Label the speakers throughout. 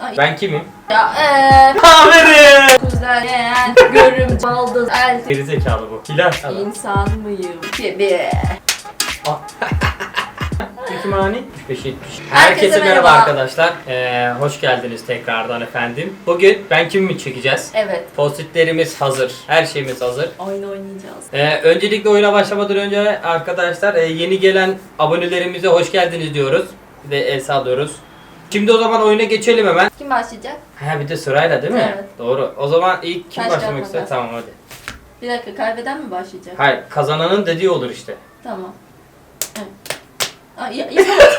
Speaker 1: Ay.
Speaker 2: Ben kimim?
Speaker 1: Ya eee.
Speaker 2: Aferin!
Speaker 1: Kuzen, görüm, baldız, el.
Speaker 2: Gerizekalı bu. Hilal.
Speaker 1: İnsan mıyım? Gibi.
Speaker 2: Hükümhani 35
Speaker 1: Herkese
Speaker 2: Herkese merhaba
Speaker 1: merhaba.
Speaker 2: arkadaşlar. Ee, hoş geldiniz tekrardan efendim. Bugün ben kimimi çekeceğiz.
Speaker 1: Evet.
Speaker 2: Postitlerimiz hazır. Her şeyimiz hazır.
Speaker 1: Oyun oynayacağız.
Speaker 2: Ee, öncelikle oyuna başlamadan önce arkadaşlar e, yeni gelen abonelerimize hoş geldiniz diyoruz. Bir de el sallıyoruz. Şimdi o zaman oyuna geçelim hemen.
Speaker 1: Kim başlayacak?
Speaker 2: Ha bir de sırayla değil mi?
Speaker 1: Evet.
Speaker 2: Doğru. O zaman ilk kim
Speaker 1: Taş,
Speaker 2: başlamak
Speaker 1: kağıt,
Speaker 2: ister?
Speaker 1: makas.
Speaker 2: Tamam hadi.
Speaker 1: Bir dakika kaybeden mi başlayacak?
Speaker 2: Hayır kazananın dediği olur işte.
Speaker 1: Tamam. Evet. Ay, ya, yapamadım.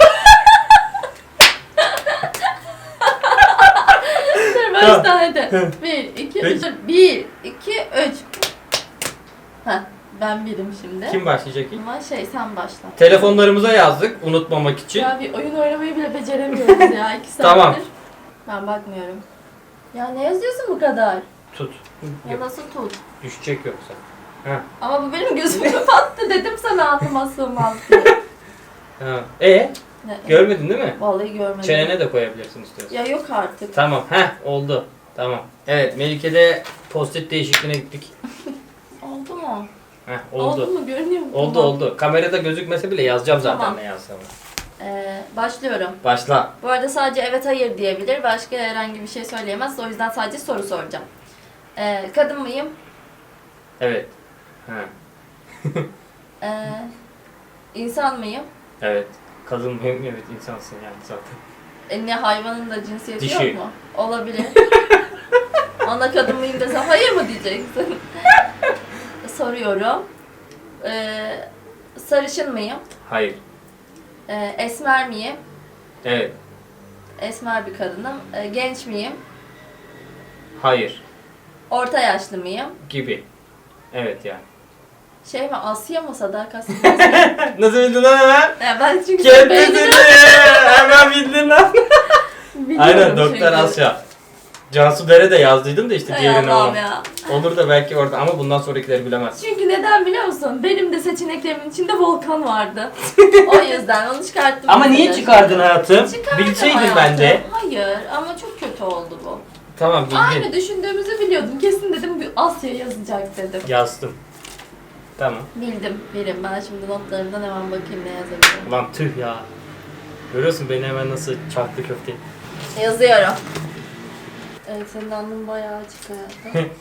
Speaker 1: Dur baştan hadi. Bir, iki, üç. Bir, iki, üç. Heh, ben birim şimdi.
Speaker 2: Kim başlayacak ilk?
Speaker 1: Ama şey sen başla.
Speaker 2: Telefonlarımıza yazdık unutmamak için.
Speaker 1: Ya bir oyun oynamayı bile beceremiyoruz ya. iki saattir.
Speaker 2: Tamam.
Speaker 1: Ben bakmıyorum. Ya ne yazıyorsun bu kadar?
Speaker 2: Tut.
Speaker 1: Ya
Speaker 2: Yok,
Speaker 1: nasıl tut?
Speaker 2: düşecek yoksa. Ha.
Speaker 1: Ama bu benim gözümü kapattı dedim sana aklıma sığmaz diye.
Speaker 2: Ha. E
Speaker 1: Ne?
Speaker 2: görmedin değil mi?
Speaker 1: Vallahi görmedim.
Speaker 2: Çenene de koyabilirsin istiyorsan.
Speaker 1: Ya yok artık.
Speaker 2: Tamam. Heh oldu. Tamam. Evet Melike'de post-it değişikliğine gittik.
Speaker 1: Oldu mu?
Speaker 2: Heh oldu.
Speaker 1: mu? Görünüyor mu?
Speaker 2: Oldu
Speaker 1: Tamam.
Speaker 2: oldu. Kamerada gözükmese bile yazacağım zaten
Speaker 1: Tamam.
Speaker 2: ne yazsam.
Speaker 1: Ee, başlıyorum.
Speaker 2: Başla.
Speaker 1: Bu arada sadece evet hayır diyebilir. Başka herhangi bir şey söyleyemez. O yüzden sadece soru soracağım. Ee, kadın mıyım?
Speaker 2: Evet. Ha.
Speaker 1: Ee, insan mıyım?
Speaker 2: Evet. Kadın mühim evet insansın yani zaten.
Speaker 1: E, ne hayvanın da cinsiyeti
Speaker 2: Dişi.
Speaker 1: yok mu? Olabilir. Ona kadın mıyım desem hayır mı diyeceksin? Soruyorum. Ee, sarışın mıyım?
Speaker 2: Hayır.
Speaker 1: Ee, esmer miyim?
Speaker 2: Evet.
Speaker 1: Esmer bir kadınım. Ee, genç miyim?
Speaker 2: Hayır.
Speaker 1: Orta yaşlı mıyım?
Speaker 2: Gibi. Evet yani.
Speaker 1: Şey mi Asya mı sadakat
Speaker 2: Nasıl bildin lan hemen?
Speaker 1: Ya ben çünkü
Speaker 2: Kendini hemen bildin lan.
Speaker 1: Biliyorum
Speaker 2: Aynen Doktor
Speaker 1: çünkü.
Speaker 2: Asya. Cansu Dere de yazdıydım da işte
Speaker 1: Hay
Speaker 2: diğerini
Speaker 1: Allah'ım
Speaker 2: o.
Speaker 1: ya.
Speaker 2: Olur da belki orada ama bundan sonrakileri bilemez.
Speaker 1: Çünkü neden biliyor musun? Benim de seçeneklerimin içinde volkan vardı. o yüzden onu çıkarttım.
Speaker 2: Ama niye çıkardın hayatım?
Speaker 1: Çıkardım
Speaker 2: Bilseydin
Speaker 1: hayatım.
Speaker 2: ben de.
Speaker 1: Hayır ama çok kötü oldu bu.
Speaker 2: Tamam bildin.
Speaker 1: Aynı düşündüğümüzü biliyordum. Kesin dedim bir Asya yazacak dedim.
Speaker 2: Yazdım. Tamam.
Speaker 1: Bildim, birim. Ben şimdi notlarından hemen bakayım ne yazabilirim.
Speaker 2: Ulan tüh ya. Görüyorsun beni hemen nasıl çarptı köfte.
Speaker 1: Yazıyorum. Evet, senin alnın bayağı açık hayatım.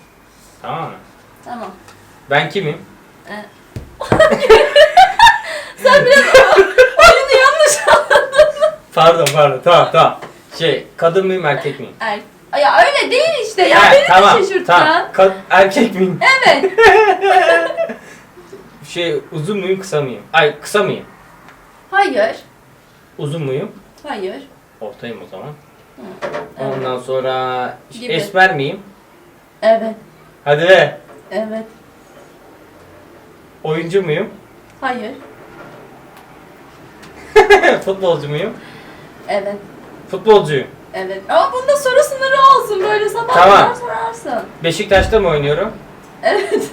Speaker 2: Tamam mı?
Speaker 1: tamam.
Speaker 2: Ben kimim?
Speaker 1: Ee, Sen biraz oyunu yanlış
Speaker 2: Pardon pardon tamam tamam. Şey kadın mıyım erkek miyim?
Speaker 1: Er ya öyle değil işte ya beni
Speaker 2: tamam,
Speaker 1: de şaşırtacaksın.
Speaker 2: tamam. Kad- erkek miyim?
Speaker 1: Evet.
Speaker 2: Şey uzun muyum kısa mıyım? Ay kısa mıyım?
Speaker 1: Hayır.
Speaker 2: Uzun muyum?
Speaker 1: Hayır.
Speaker 2: Ortayım o zaman.
Speaker 1: Evet.
Speaker 2: Ondan sonra
Speaker 1: Gibi.
Speaker 2: esmer miyim?
Speaker 1: Evet.
Speaker 2: Hadi be.
Speaker 1: Evet.
Speaker 2: Oyuncu muyum?
Speaker 1: Hayır.
Speaker 2: Futbolcu muyum?
Speaker 1: Evet.
Speaker 2: Futbolcuyum.
Speaker 1: Evet. Ama bunda soru sınırı olsun böyle sabah
Speaker 2: Tamam.
Speaker 1: kadar sorarsın.
Speaker 2: Beşiktaş'ta mı oynuyorum?
Speaker 1: Evet.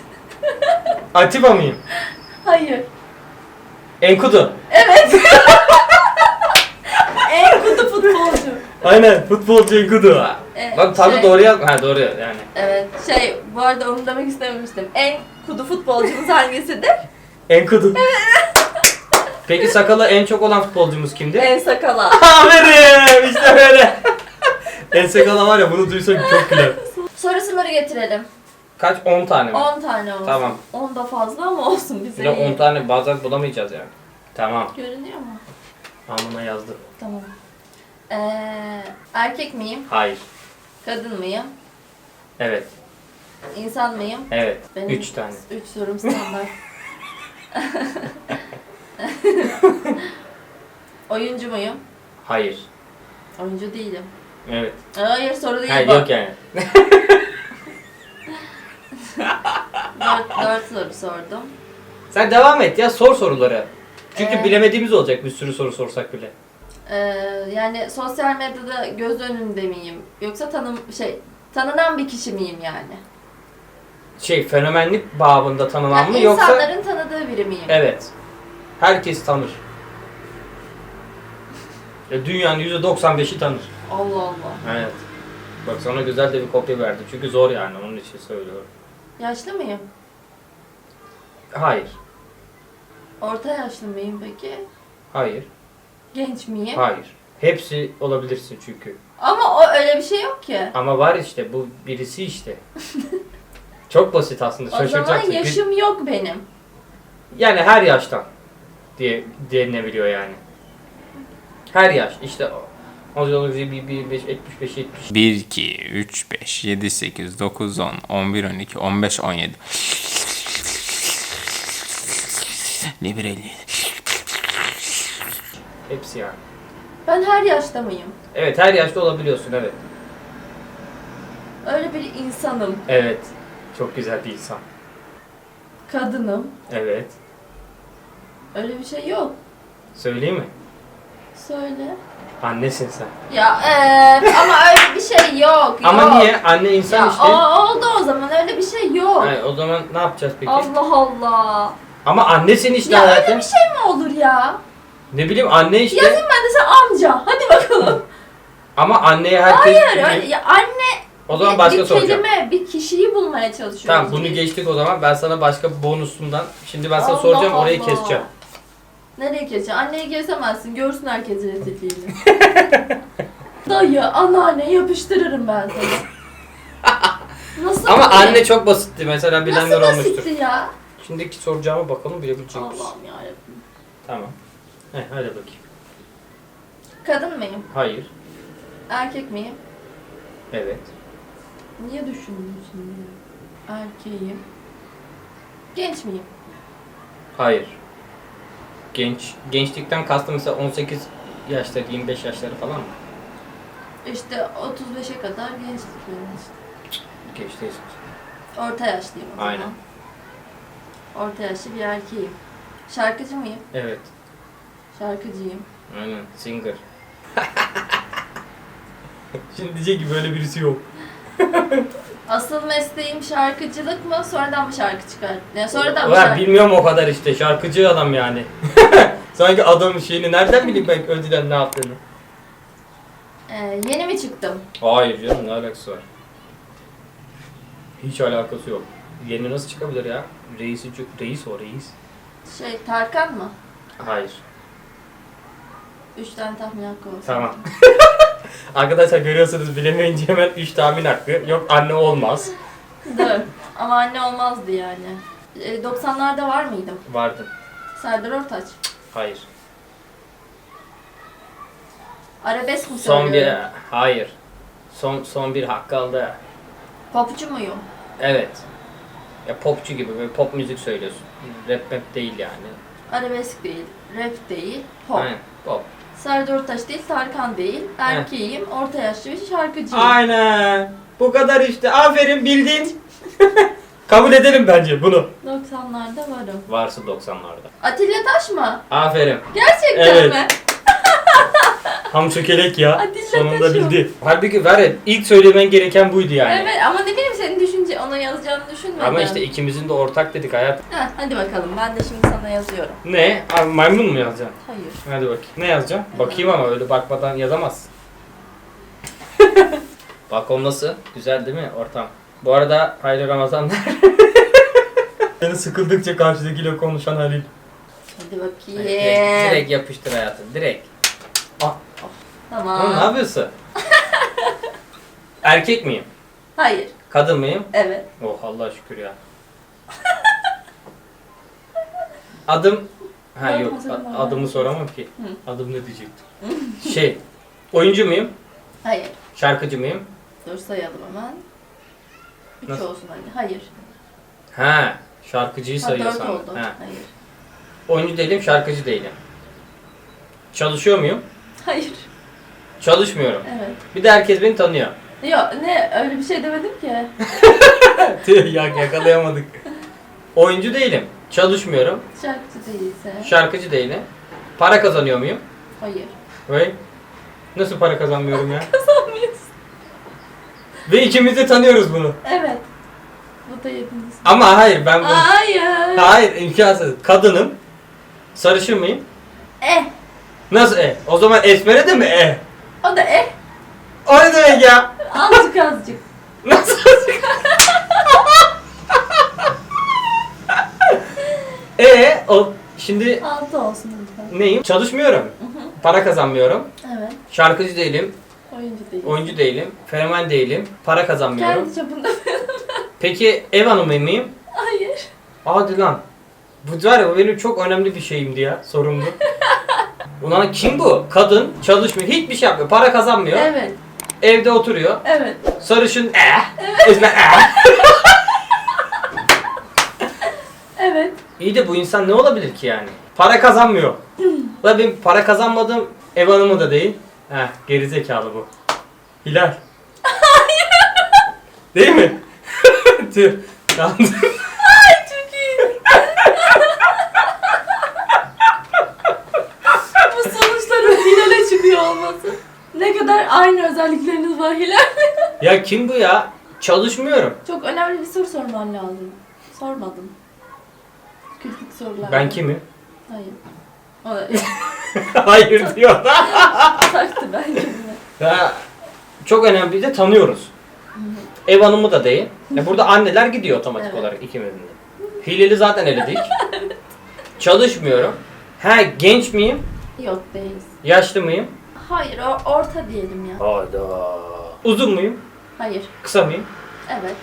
Speaker 2: Atiba mıyım?
Speaker 1: Hayır.
Speaker 2: Enkudu.
Speaker 1: Evet. en kutu futbolcu.
Speaker 2: Aynen futbolcu Enkudu.
Speaker 1: Evet,
Speaker 2: Bak tabii
Speaker 1: şey-
Speaker 2: doğru yaz. Ha doğru yani.
Speaker 1: Evet. Şey bu arada onu demek istememiştim. En kutu futbolcumuz hangisidir?
Speaker 2: Enkudu. Peki sakalı en çok olan futbolcumuz kimdi?
Speaker 1: En sakala.
Speaker 2: Aferin işte böyle. en sakala var ya bunu duysak çok güler.
Speaker 1: Soru sınırı getirelim.
Speaker 2: Kaç? 10 tane mi?
Speaker 1: 10 tane olsun.
Speaker 2: Tamam.
Speaker 1: 10 da fazla ama olsun bize
Speaker 2: Bir de
Speaker 1: iyi.
Speaker 2: 10 tane bazen bulamayacağız yani. Tamam.
Speaker 1: Görünüyor mu?
Speaker 2: Amına yazdım.
Speaker 1: Tamam. Ee, erkek miyim?
Speaker 2: Hayır.
Speaker 1: Kadın mıyım?
Speaker 2: Evet.
Speaker 1: İnsan mıyım?
Speaker 2: Evet.
Speaker 1: Benim
Speaker 2: 3 tane.
Speaker 1: 3 sorum standart. Oyuncu muyum?
Speaker 2: Hayır.
Speaker 1: Oyuncu değilim.
Speaker 2: Evet.
Speaker 1: Hayır soru değil
Speaker 2: Hayır
Speaker 1: bu.
Speaker 2: yok yani.
Speaker 1: 4, 4 soru sordum.
Speaker 2: Sen devam et ya sor soruları. Çünkü
Speaker 1: Ee?
Speaker 2: bilemediğimiz olacak bir sürü soru sorsak bile.
Speaker 1: Ee, yani sosyal medyada göz önünde miyim? Yoksa tanım şey tanınan bir kişi miyim yani?
Speaker 2: Şey fenomenlik babında tanınan
Speaker 1: Yani
Speaker 2: mı yoksa?
Speaker 1: insanların tanıdığı biri miyim?
Speaker 2: Evet. Herkes tanır. Ya dünyanın %95'i tanır.
Speaker 1: Allah Allah.
Speaker 2: Evet. Bak sana güzel de bir kopya verdim. Çünkü zor yani onun için söylüyorum.
Speaker 1: Yaşlı mıyım?
Speaker 2: Hayır.
Speaker 1: Orta yaşlı mıyım peki?
Speaker 2: Hayır.
Speaker 1: Genç miyim?
Speaker 2: Hayır. Hepsi olabilirsin çünkü.
Speaker 1: Ama o öyle bir şey yok ki.
Speaker 2: Ama var işte bu birisi işte. Çok basit aslında.
Speaker 1: O zaman
Speaker 2: Şaşıracaksın. Bir-
Speaker 1: yaşım yok benim.
Speaker 2: Yani her yaştan diye denilebiliyor yani. Her yaş işte o. O zaman bir, bir, bir, beş, 75, 70.
Speaker 3: 1, 2, 3, 5, 7, 8, 9, 10, 11, 12, 15, 17. Ne bir 50.
Speaker 2: Hepsi yani.
Speaker 1: Ben her yaşta mıyım?
Speaker 2: Evet her yaşta olabiliyorsun evet.
Speaker 1: Öyle bir insanım.
Speaker 2: Evet. Çok güzel bir insan.
Speaker 1: Kadınım.
Speaker 2: Evet.
Speaker 1: Öyle bir şey yok.
Speaker 2: Söyleyeyim mi?
Speaker 1: Söyle.
Speaker 2: Annesin sen.
Speaker 1: Ya eee ama öyle bir şey yok.
Speaker 2: Ama
Speaker 1: yok.
Speaker 2: niye? Anne insan
Speaker 1: Ya
Speaker 2: işte.
Speaker 1: o, oldu o zaman öyle bir şey yok.
Speaker 2: Ay, o zaman ne yapacağız peki?
Speaker 1: Allah Allah.
Speaker 2: Ama annesin işte
Speaker 1: Ya öyle
Speaker 2: hayatım.
Speaker 1: bir şey mi olur ya?
Speaker 2: Ne bileyim anne işte.
Speaker 1: Yazayım ben de sen amca. Hadi bakalım.
Speaker 2: Ama anneye herkes...
Speaker 1: Hayır öyle, ya anne
Speaker 2: O zaman başka
Speaker 1: bir
Speaker 2: soracağım.
Speaker 1: kelime, bir kişiyi bulmaya çalışıyoruz.
Speaker 2: Tamam bunu
Speaker 1: biz.
Speaker 2: geçtik o zaman. Ben sana başka bir bonusundan. Şimdi ben sana
Speaker 1: Allah
Speaker 2: soracağım orayı
Speaker 1: Allah.
Speaker 2: keseceğim.
Speaker 1: Nereye keseceksin? Anneyi kesemezsin. Görsün herkes rezilliğini. Dayı, anneanne yapıştırırım ben sana. Nasıl
Speaker 2: Ama
Speaker 1: basit?
Speaker 2: anne çok basitti. Mesela bilenler
Speaker 1: Nasıl
Speaker 2: olmuştur.
Speaker 1: basitti ya?
Speaker 2: Şimdiki soracağıma bakalım bilebilecek misin?
Speaker 1: Allah'ım yarabbim.
Speaker 2: Tamam. Heh, hadi bakayım.
Speaker 1: Kadın mıyım?
Speaker 2: Hayır.
Speaker 1: Erkek miyim?
Speaker 2: Evet.
Speaker 1: Niye düşündün şimdi? Erkeğim. Genç miyim?
Speaker 2: Hayır. Genç. Gençlikten kastım mesela 18 yaşları, 25 yaşları falan mı?
Speaker 1: İşte 35'e kadar gençlik benim işte.
Speaker 2: Genç değilsin.
Speaker 1: Orta yaşlıyım o zaman.
Speaker 2: Aynen.
Speaker 1: Orta yaşlı bir erkeğim. Şarkıcı mıyım?
Speaker 2: Evet.
Speaker 1: Şarkıcıyım.
Speaker 2: Aynen. Singer. Şimdi diyecek ki böyle birisi yok.
Speaker 1: Asıl mesleğim şarkıcılık mı? Sonradan mı şarkı çıkar? Yani sonradan mı
Speaker 2: Ulan
Speaker 1: şarkı?
Speaker 2: bilmiyorum o kadar işte. Şarkıcı adam yani. Sanki adamın şeyini nereden bileyim ben önceden ne yaptığını.
Speaker 1: Ee, yeni mi çıktım?
Speaker 2: Hayır canım ne alakası var? Hiç alakası yok. Yeni nasıl çıkabilir ya? Reisi, reis o reis.
Speaker 1: Şey Tarkan mı?
Speaker 2: Hayır.
Speaker 1: Üç tane tahmin hakkı olsun.
Speaker 2: Tamam. Arkadaşlar görüyorsunuz bilemeyince hemen 3 tahmin hakkı. Yok anne olmaz.
Speaker 1: Dur. Ama anne olmazdı yani. Ee, 90'larda var mıydım?
Speaker 2: Vardı.
Speaker 1: Serdar Ortaç.
Speaker 2: Hayır.
Speaker 1: Arabesk mi
Speaker 2: Son bir
Speaker 1: söylüyorum?
Speaker 2: hayır. Son son bir hak kaldı.
Speaker 1: Popçu muyum?
Speaker 2: Evet. Ya popçu gibi böyle pop müzik söylüyorsun. Rap rap değil yani.
Speaker 1: Arabesk değil, rap değil, pop.
Speaker 2: Aynen.
Speaker 1: Serdar Ortaç değil, Tarkan değil. Erkeğim, orta yaşlı bir şarkıcıyım.
Speaker 2: Aynen. Bu kadar işte. Aferin bildin. Kabul edelim bence bunu.
Speaker 1: 90'larda varım.
Speaker 2: Varsa 90'larda.
Speaker 1: Atilla Taş mı?
Speaker 2: Aferin.
Speaker 1: Gerçekten
Speaker 2: Evet.
Speaker 1: mi?
Speaker 2: Ham çökelek ya.
Speaker 1: Atilla
Speaker 2: Sonunda
Speaker 1: Taş'ım.
Speaker 2: bildi. Halbuki var ya ilk söylemen gereken buydu yani.
Speaker 1: Evet ama ne bileyim senin düşünce onu yazacağını düşünmedim.
Speaker 2: Ama işte ikimizin de ortak dedik hayat.
Speaker 1: Heh, hadi bakalım ben de şimdi sana yazıyorum.
Speaker 2: Ne? Abi maymun mu yazacaksın?
Speaker 1: Hayır.
Speaker 2: Hadi bakayım. Ne yazacağım? Bakayım ama öyle bakmadan yazamazsın. Bakalım nasıl? Güzel değil mi ortam? Bu arada hayırlı Ramazanlar. Seni sıkıldıkça karşıdakiyle konuşan Halil.
Speaker 1: Hadi bakayım.
Speaker 2: Direkt, direkt yapıştır hayatım. Direkt.
Speaker 1: Tamam.
Speaker 2: oğlum ne yapıyorsun? Erkek miyim?
Speaker 1: Hayır.
Speaker 2: Kadın mıyım?
Speaker 1: Evet.
Speaker 2: Oh Allah şükür ya. Adım Ha
Speaker 1: Ben
Speaker 2: yok a- adımı soramam ki. Adım ne diyecektim? şey, oyuncu muyum?
Speaker 1: Hayır.
Speaker 2: Şarkıcı mıyım?
Speaker 1: Dur sayalım hemen. Üç
Speaker 2: Nasıl?
Speaker 1: olsun hadi. Hayır.
Speaker 2: Ha, şarkıcıyı
Speaker 1: Ha,
Speaker 2: sayıyor
Speaker 1: dört
Speaker 2: sandım.
Speaker 1: oldu.
Speaker 2: Ha.
Speaker 1: Hayır.
Speaker 2: Oyuncu değilim, şarkıcı değilim. Çalışıyor muyum?
Speaker 1: Hayır.
Speaker 2: Çalışmıyorum.
Speaker 1: Evet.
Speaker 2: Bir de herkes beni tanıyor.
Speaker 1: Yok ne öyle bir şey demedim ki.
Speaker 2: Tüh, ya yakalayamadık. Oyuncu değilim. Çalışmıyorum.
Speaker 1: Şarkıcı değilse.
Speaker 2: Şarkıcı değilim. Para kazanıyor muyum?
Speaker 1: Hayır.
Speaker 2: Ve nasıl para kazanmıyorum ya?
Speaker 1: Kazanmıyorsun.
Speaker 2: Ve ikimiz de tanıyoruz bunu.
Speaker 1: Evet. Bu da yediniz.
Speaker 2: Ama hayır ben bunu...
Speaker 1: Hayır.
Speaker 2: Hayır imkansız. Kadınım. Sarışın mıyım?
Speaker 1: Eh.
Speaker 2: Nasıl e? O zaman Esmer'e de mi e?
Speaker 1: O da eh
Speaker 2: O ne demek ya?
Speaker 1: azıcık azıcık.
Speaker 2: Nasıl? e o şimdi
Speaker 1: Altı olsun lütfen.
Speaker 2: neyim? Çalışmıyorum. Para kazanmıyorum.
Speaker 1: Evet.
Speaker 2: Şarkıcı değilim.
Speaker 1: Oyuncu değil.
Speaker 2: Oyuncu değilim. Fenomen değilim. Para kazanmıyorum.
Speaker 1: Kendi çapında.
Speaker 2: Peki ev hanımı mıyım?
Speaker 1: Hayır.
Speaker 2: Hadi lan. Bu var ya bu benim çok önemli bir şeyimdi ya. Sorumlu. Ulan kim bu? Kadın çalışmıyor. Hiçbir şey yapmıyor. Para kazanmıyor.
Speaker 1: Evet.
Speaker 2: Evde oturuyor.
Speaker 1: Evet.
Speaker 2: Sarışın eh. Esmer eh.
Speaker 1: Evet.
Speaker 2: İyi de bu insan ne olabilir ki yani? Para kazanmıyor. Ulan benim para kazanmadığım ev hanımı da değil. Heh gerizekalı bu. Hilal. değil mi? Tüh. Yandım.
Speaker 1: Ay çok iyi. Bu sonuçların Hilal'e çıkıyor olması. Ne kadar aynı özellikleriniz var Hilal.
Speaker 2: ya kim bu ya? Çalışmıyorum.
Speaker 1: Çok önemli bir soru sormam lazım. Sormadım. Kritik sorular.
Speaker 2: Ben kimim?
Speaker 1: Hayır. O da
Speaker 2: Hayır diyor.
Speaker 1: taktı ben.
Speaker 2: Ya, çok önemli bir de tanıyoruz. Ev hanımı da değil. Ya burada anneler gidiyor otomatik
Speaker 1: Evet.
Speaker 2: olarak ikimizin de. Hileli zaten eledik. Çalışmıyorum. Ha genç miyim?
Speaker 1: Yok değiliz.
Speaker 2: Yaşlı mıyım?
Speaker 1: Hayır o orta diyelim ya.
Speaker 2: Hayda. Uzun muyum?
Speaker 1: Hayır.
Speaker 2: Kısa mıyım?
Speaker 1: Evet.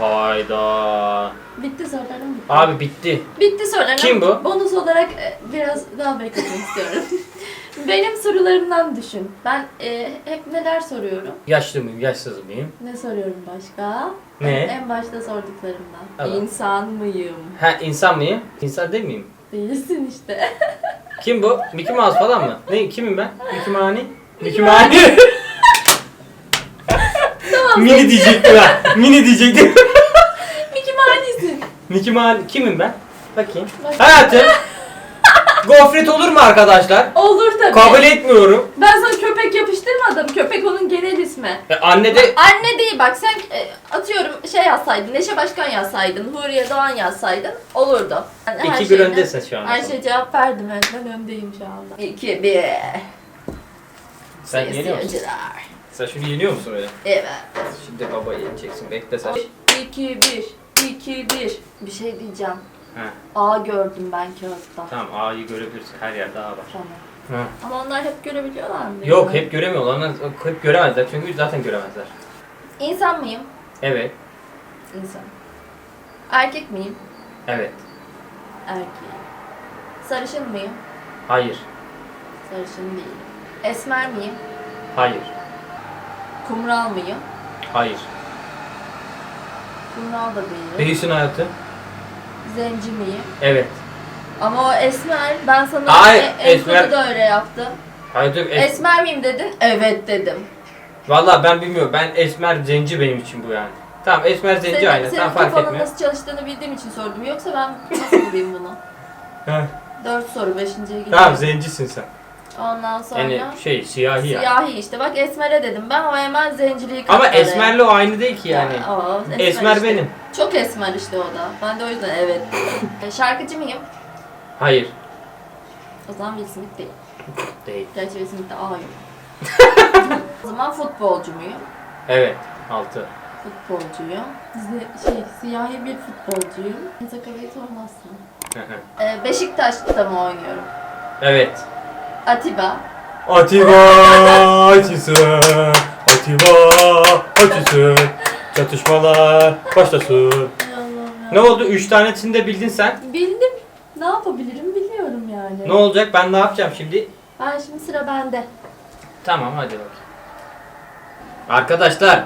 Speaker 2: Hayda.
Speaker 1: Bitti sorularım bitti.
Speaker 2: Abi bitti.
Speaker 1: Bitti sorularım.
Speaker 2: Kim bu?
Speaker 1: Bonus olarak e, biraz daha bekletmek istiyorum. Benim sorularımdan düşün. Ben e, hep neler soruyorum?
Speaker 2: Yaşlı mıyım? Yaşsız mıyım?
Speaker 1: Ne soruyorum başka?
Speaker 2: Ne?
Speaker 1: En, en başta sorduklarımdan.
Speaker 2: Evet.
Speaker 1: İnsan mıyım?
Speaker 2: Ha insan mıyım? İnsan değil miyim?
Speaker 1: Değilsin işte.
Speaker 2: Kim bu? Mickey Mouse falan mı? Ne? Kimim ben? Mickey Mani? Mickey Mani. Mini diyecektim ha. Mini diyecektim.
Speaker 1: Mickey Mani'sin.
Speaker 2: Mickey Mani. Kimim ben? Bakayım.
Speaker 1: Bak-
Speaker 2: Hayatım. Gofret olur mu arkadaşlar?
Speaker 1: Olur tabii.
Speaker 2: Kabul etmiyorum.
Speaker 1: Ben sana köpek yapıştırmadım. Köpek onun genel ismi.
Speaker 2: E, anne de
Speaker 1: Anne değil bak sen e, atıyorum şey yazsaydın, Neşe Başkan yazsaydın, Huriye Doğan yazsaydın olurdu. Yani her
Speaker 2: iki gün
Speaker 1: şeyine-
Speaker 2: öndesin şu an.
Speaker 1: Her şey cevap verdim evet ben öndeyim şu anda. 2 1
Speaker 2: Sen yeniyor musun? Sen şunu yeniyor musun öyle?
Speaker 1: Evet.
Speaker 2: Şimdi baba yeneceksin. Bekle sen.
Speaker 1: 2 1 2 1 Bir şey diyeceğim. A gördüm ben kağıtta.
Speaker 2: tamam A'yı görebilirsin. Her yerde A var.
Speaker 1: Tamam.
Speaker 2: Ha.
Speaker 1: Ama onlar hep görebiliyorlar mı?
Speaker 2: Yok hep göremiyorlar. Onlar hep göremezler. Çünkü zaten göremezler.
Speaker 1: İnsan mıyım?
Speaker 2: Evet.
Speaker 1: İnsan. Erkek miyim?
Speaker 2: Evet.
Speaker 1: Erkeğim. Sarışın mıyım?
Speaker 2: Hayır.
Speaker 1: Sarışın değilim. Esmer miyim?
Speaker 2: Hayır.
Speaker 1: Kumral mıyım?
Speaker 2: Hayır.
Speaker 1: Kumral da değilim.
Speaker 2: Değilsin hayatım.
Speaker 1: Zenci miyim?
Speaker 2: Evet.
Speaker 1: Ama o esmer. Ben sana
Speaker 2: Hayır, esmer-
Speaker 1: konuda öyle yaptım.
Speaker 2: Hayatım es-
Speaker 1: Esmer miyim dedin? Evet dedim.
Speaker 2: Vallahi ben bilmiyorum. Ben esmer zenci benim için bu yani. Tamam esmer zenci
Speaker 1: senin
Speaker 2: aynı.
Speaker 1: senin
Speaker 2: Tamam fark
Speaker 1: kafanın
Speaker 2: etmiyor.
Speaker 1: nasıl çalıştığını bildiğim için sordum. Yoksa ben nasıl bulayım bunu?
Speaker 2: Heh,
Speaker 1: Dört soru, beşinciye gidiyorum.
Speaker 2: tamam zencisin sen.
Speaker 1: Ondan sonra
Speaker 2: Yani şey siyahi ya.
Speaker 1: siyahi işte. Bak esmere dedim ben o hemen zenciliği
Speaker 2: Ama
Speaker 1: katladı.
Speaker 2: esmerle o aynı değil ki yani.
Speaker 1: Ya, o
Speaker 2: Esmer
Speaker 1: işte.
Speaker 2: benim.
Speaker 1: Çok esmer işte o da. Ben de o yüzden evet. E, Şarkıcı mıyım?
Speaker 2: Hayır.
Speaker 1: O zaman Will Smith değil.
Speaker 2: Değil.
Speaker 1: Gerçi Will Smith'te A yok. o zaman futbolcu muyum?
Speaker 2: Evet. Altı.
Speaker 1: Futbolcuyum. Şey, siyahi bir futbolcuyum. Sakavayı sormazsın.
Speaker 2: Hı hı.
Speaker 1: Ee, Beşiktaş'ta mı oynuyorum?
Speaker 2: evet.
Speaker 1: Atiba.
Speaker 2: Atiba açısı, Atiba açısı, çatışmalar başlasın.
Speaker 1: Ya.
Speaker 2: Ne oldu? Üç tanesini de bildin sen.
Speaker 1: Bildim. Ne yapabilirim biliyorum yani.
Speaker 2: Ne olacak? Ben ne yapacağım şimdi?
Speaker 1: Ben şimdi sıra bende.
Speaker 2: Tamam hadi bak. Arkadaşlar,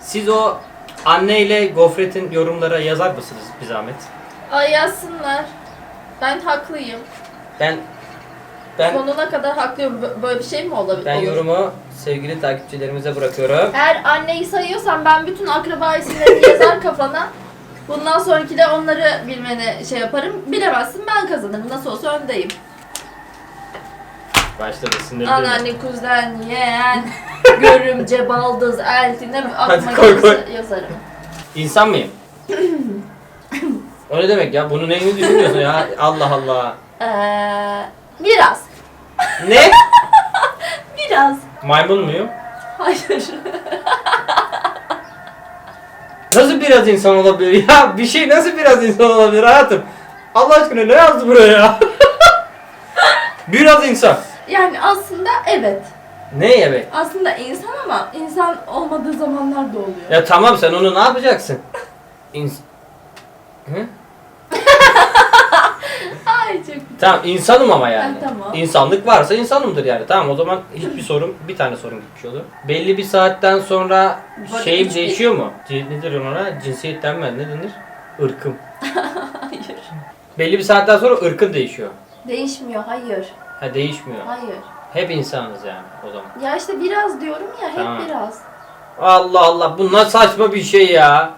Speaker 2: siz o anne ile gofretin yorumlara yazar mısınız bir zahmet?
Speaker 1: Ay yazsınlar. Ben haklıyım.
Speaker 2: Ben ben
Speaker 1: Sonuna kadar haklıyım. Bö- Böyle bir şey mi olabilir?
Speaker 2: ben yorumu sevgili takipçilerimize bırakıyorum.
Speaker 1: Eğer anneyi sayıyorsan ben bütün akraba isimlerini yazar kafana. Bundan sonraki de onları bilmeni şey yaparım. Bilemezsin ben kazanırım. Nasıl olsa öndeyim.
Speaker 2: Başladı sinirli.
Speaker 1: Anneanne, kuzen, yeğen, görümce, baldız, elti ne aklıma
Speaker 2: Hadi koy,
Speaker 1: gelirse yazarım.
Speaker 2: İnsan mıyım? o ne demek ya? Bunu neyini düşünüyorsun ya? Allah Allah.
Speaker 1: Ee, biraz.
Speaker 2: Ne?
Speaker 1: Biraz.
Speaker 2: Maymun muyum?
Speaker 1: Hayır.
Speaker 2: Nasıl biraz insan olabilir ya? Bir şey nasıl biraz insan olabilir hayatım? Allah aşkına ne yazdı buraya ya? biraz insan.
Speaker 1: Yani aslında evet.
Speaker 2: Ne evet?
Speaker 1: Aslında insan ama insan olmadığı zamanlar da oluyor.
Speaker 2: Ya tamam sen onu ne yapacaksın? İns Hı?
Speaker 1: Ay çok
Speaker 2: Tamam insanım ama yani.
Speaker 1: Ha, tamam.
Speaker 2: İnsanlık varsa insanımdır yani. Tamam o zaman hiçbir sorun, bir tane sorun gitmiş olur. Belli bir saatten sonra
Speaker 1: Böyle
Speaker 2: şeyim
Speaker 1: hiçbir-
Speaker 2: değişiyor mu? C- Nedir ona? Cinsiyet denmez. Ne denir? Irkım.
Speaker 1: Hayır.
Speaker 2: Belli bir saatten sonra ırkın değişiyor.
Speaker 1: Değişmiyor hayır.
Speaker 2: Ha değişmiyor.
Speaker 1: Hayır.
Speaker 2: Hep insanız yani o zaman.
Speaker 1: Ya işte biraz diyorum ya hep
Speaker 2: Tamam.
Speaker 1: biraz.
Speaker 2: Allah Allah bu ne saçma bir şey ya.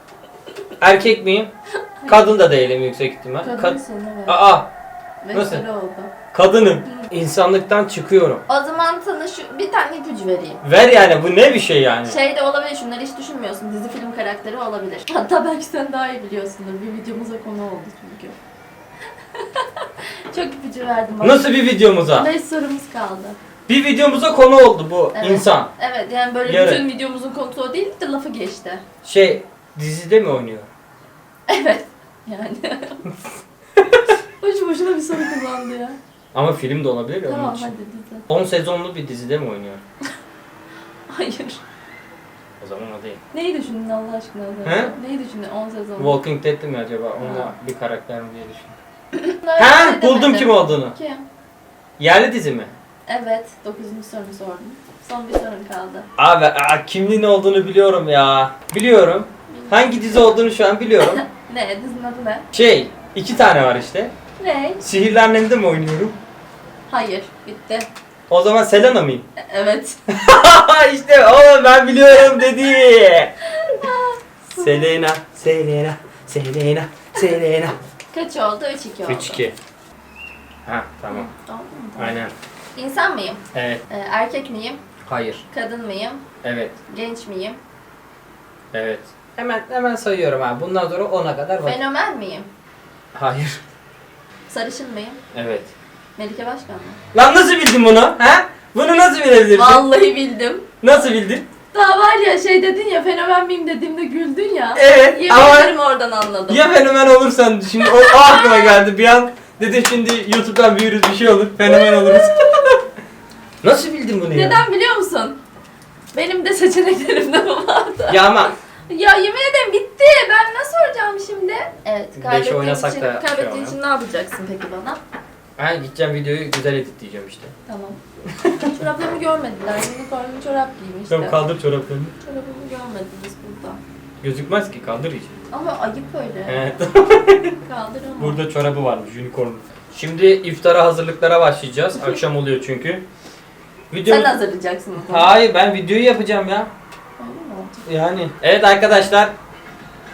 Speaker 2: Erkek miyim? Kadın da değilim yüksek ihtimal. Kad-
Speaker 1: Kadınsın evet.
Speaker 2: Aa nasıl?
Speaker 1: oldu.
Speaker 2: kadınım. İnsanlıktan çıkıyorum.
Speaker 1: O zaman sana şu bir tane ipucu vereyim.
Speaker 2: Ver yani bu ne bir şey yani.
Speaker 1: Şey de olabilir şunları hiç düşünmüyorsun. Dizi film karakteri olabilir. Hatta belki sen daha iyi biliyorsundur. Bir videomuza konu oldu çünkü. Çok ipucu verdim. bak.
Speaker 2: Nasıl bir videomuza?
Speaker 1: Beş sorumuz kaldı.
Speaker 2: Bir videomuza konu oldu bu
Speaker 1: Evet.
Speaker 2: insan.
Speaker 1: Evet yani böyle
Speaker 2: Yarın.
Speaker 1: bütün videomuzun konusu o değil de lafı geçti.
Speaker 2: Şey dizide mi oynuyor?
Speaker 1: Evet. Yani. Boşu boşuna bir soru kullandı ya.
Speaker 2: Ama film de olabilir ya onun
Speaker 1: Tamam
Speaker 2: için.
Speaker 1: hadi dizi.
Speaker 2: 10 sezonlu bir dizide mi oynuyor?
Speaker 1: Hayır.
Speaker 2: O zaman o değil.
Speaker 1: Neyi düşündün Allah aşkına? az
Speaker 2: He?
Speaker 1: Neyi düşündün 10 sezon?
Speaker 2: Walking Dead'ti mi acaba? Ona
Speaker 1: Ha.
Speaker 2: bir karakter mi diye düşündüm. Ha buldum kim olduğunu.
Speaker 1: Kim?
Speaker 2: Yerli dizi mi?
Speaker 1: Evet. 9. sorumu sordum. Son bir sorun kaldı.
Speaker 2: Abi aa, kimliğin olduğunu biliyorum ya. Biliyorum. Hangi dizi olduğunu şu an biliyorum.
Speaker 1: Ne? Dizinin adı ne?
Speaker 2: Şey, iki tane var işte.
Speaker 1: Ne?
Speaker 2: Sihirli Annem'de mi oynuyorum?
Speaker 1: Hayır. Bitti.
Speaker 2: O zaman Selena mıyım?
Speaker 1: E- Evet.
Speaker 2: işte o ben biliyorum dedi. Selena, Selena, Selena, Selena.
Speaker 1: Kaç oldu? 3-2 oldu.
Speaker 2: 3-2. Ha tamam.
Speaker 1: Oldu mu?
Speaker 2: Aynen.
Speaker 1: İnsan mıyım?
Speaker 2: Evet.
Speaker 1: Ee, erkek miyim?
Speaker 2: Hayır.
Speaker 1: Kadın mıyım?
Speaker 2: Evet.
Speaker 1: Genç miyim?
Speaker 2: Evet. Hemen hemen sayıyorum abi. Bundan sonra 10'a kadar var.
Speaker 1: Fenomen miyim?
Speaker 2: Hayır.
Speaker 1: Sarışın mıyım?
Speaker 2: Evet.
Speaker 1: Melike Başkan mı?
Speaker 2: Lan nasıl bildin bunu? Ha? Bunu nasıl bilebilirsin?
Speaker 1: Vallahi bildim.
Speaker 2: Nasıl bildin?
Speaker 1: Daha var ya şey dedin ya fenomen miyim dediğimde güldün ya.
Speaker 2: Evet
Speaker 1: Yemin
Speaker 2: ama
Speaker 1: ederim oradan anladım.
Speaker 2: ya fenomen olursan şimdi o, o aklıma geldi bir an. Dedim şimdi YouTube'dan büyürüz bir şey olur. Fenomen oluruz. nasıl bildin bunu ya?
Speaker 1: Neden biliyor musun? Benim de seçeneklerimde bu vardı.
Speaker 2: Ya ama
Speaker 1: Ya yemin ederim bitti. Ben ne soracağım şimdi? Evet.
Speaker 2: Beş
Speaker 1: Kaybettiğin
Speaker 2: oynasak
Speaker 1: için,
Speaker 2: da şey
Speaker 1: kaybettiğin için ne yapacaksın peki bana?
Speaker 2: ha, gideceğim videoyu güzel editleyeceğim işte.
Speaker 1: Tamam. Çoraplarımı görmediler. Unicorn'un çorap giymişti.
Speaker 2: Tamam kaldır çoraplarını.
Speaker 1: Çorabımı görmediniz burada.
Speaker 2: Gözükmez ki kaldır iyice.
Speaker 1: Ama ayıp öyle.
Speaker 2: Evet.
Speaker 1: Kaldıramam.
Speaker 2: Burada çorabı varmış unicorn. Şimdi iftara hazırlıklara başlayacağız. Akşam oluyor çünkü. Video...
Speaker 1: Sen hazırlayacaksın o zaman.
Speaker 2: Hayır ben videoyu yapacağım ya. Yani. Evet arkadaşlar.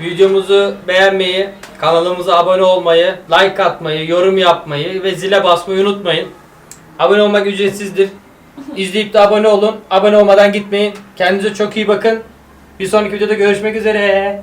Speaker 2: Videomuzu beğenmeyi, kanalımıza abone olmayı, like atmayı, yorum yapmayı ve zile basmayı unutmayın. Abone olmak ücretsizdir. İzleyip de abone olun. Abone olmadan gitmeyin. Kendinize çok iyi bakın. Bir sonraki videoda görüşmek üzere.